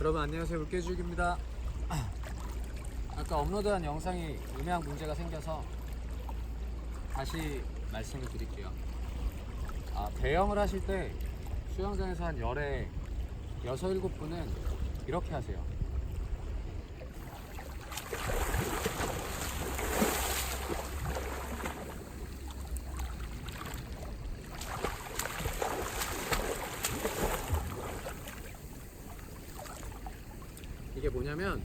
여러분 안녕하세요. 물개죽입니다. 아까 업로드한 영상이 음향 문제가 생겨서 다시 말씀을 드릴게요. 아, 배영을 하실 때 수영장에서 한 열에 여섯 일곱 분은 이렇게 하세요 이 게 뭐냐면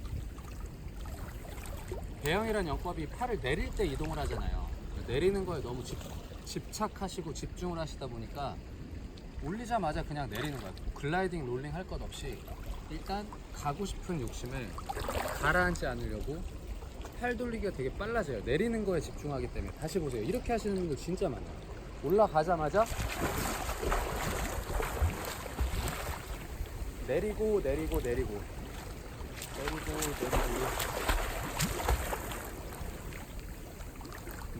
배영이란 영법이 팔을 내릴 때 이동을 하잖아요. 내리는 거에 너무 집, 집착하시고 집중을 하시다 보니까 올리자마자 그냥 내리는 거예요. 글라이딩, 롤링 할 것 없이 일단 가고 싶은 욕심을 가라앉지 않으려고 팔 돌리기가 되게 빨라져요. 내리는 거에 집중하기 때문에 다시 보세요. 이렇게 하시는 분들 진짜 많아요. 올라가자마자 내리고 내리고 내리고 내리고 내리고.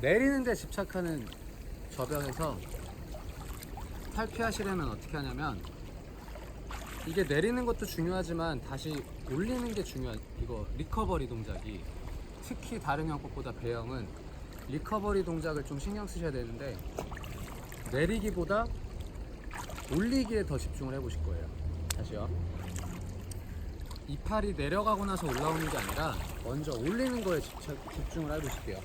내리는데 집착하는 저변에서 탈피하시려면 어떻게 하냐면 이게 내리는 것도 중요하지만 다시 올리는 게 중요한 이거 리커버리 동작이 특히 다른 형법보다 배영은 리커버리 동작을 좀 신경 쓰셔야 되는데 내리기보다 올리기에 더 집중을 해보실 거예요. 다시요 이 팔이 내려가고 나서 올라오는 게 아니라 먼저 올리는 거에 집착, 집중을 해보실게요.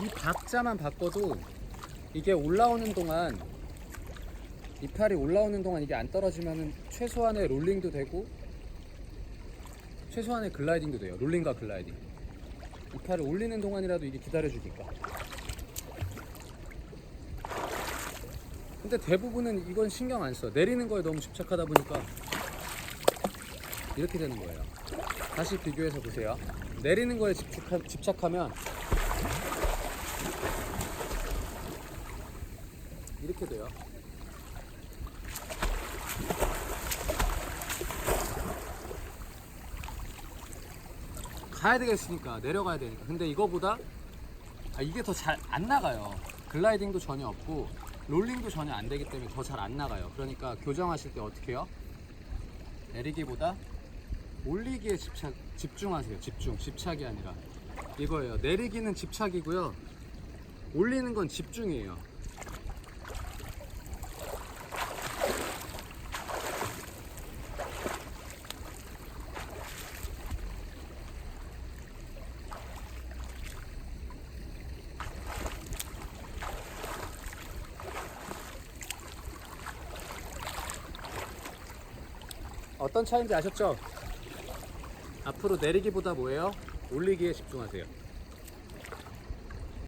이 박자만 바꿔도 이게 올라오는 동안 이 팔이 올라오는 동안 이게 안 떨어지면은 최소한의 롤링도 되고 최소한의 글라이딩도 돼요. 롤링과 글라이딩. 이 팔을 올리는 동안이라도 이게 기다려주니까. 근데 대부분은 이건 신경 안 써. 내리는 거에 너무 집착하다 보니까 이렇게 되는 거예요. 다시 비교해서 보세요. 내리는 거에 집착하, 집착하면 이렇게 돼요. 가야 되겠으니까 내려가야 되니까. 근데 이거보다 아, 이게 더 잘 안 나가요. 글라이딩도 전혀 없고 롤링도 전혀 안 되기 때문에 더 잘 안 나가요. 그러니까 교정하실 때 어떻게 해요? 내리기보다 올리기에 집착, 집중하세요. 집중, 집착이 아니라 이거예요. 내리기는 집착이고요. 올리는 건 집중이에요. 어떤 차이인지 아셨죠? 앞으로 내리기보다 뭐예요? 올리기에 집중하세요.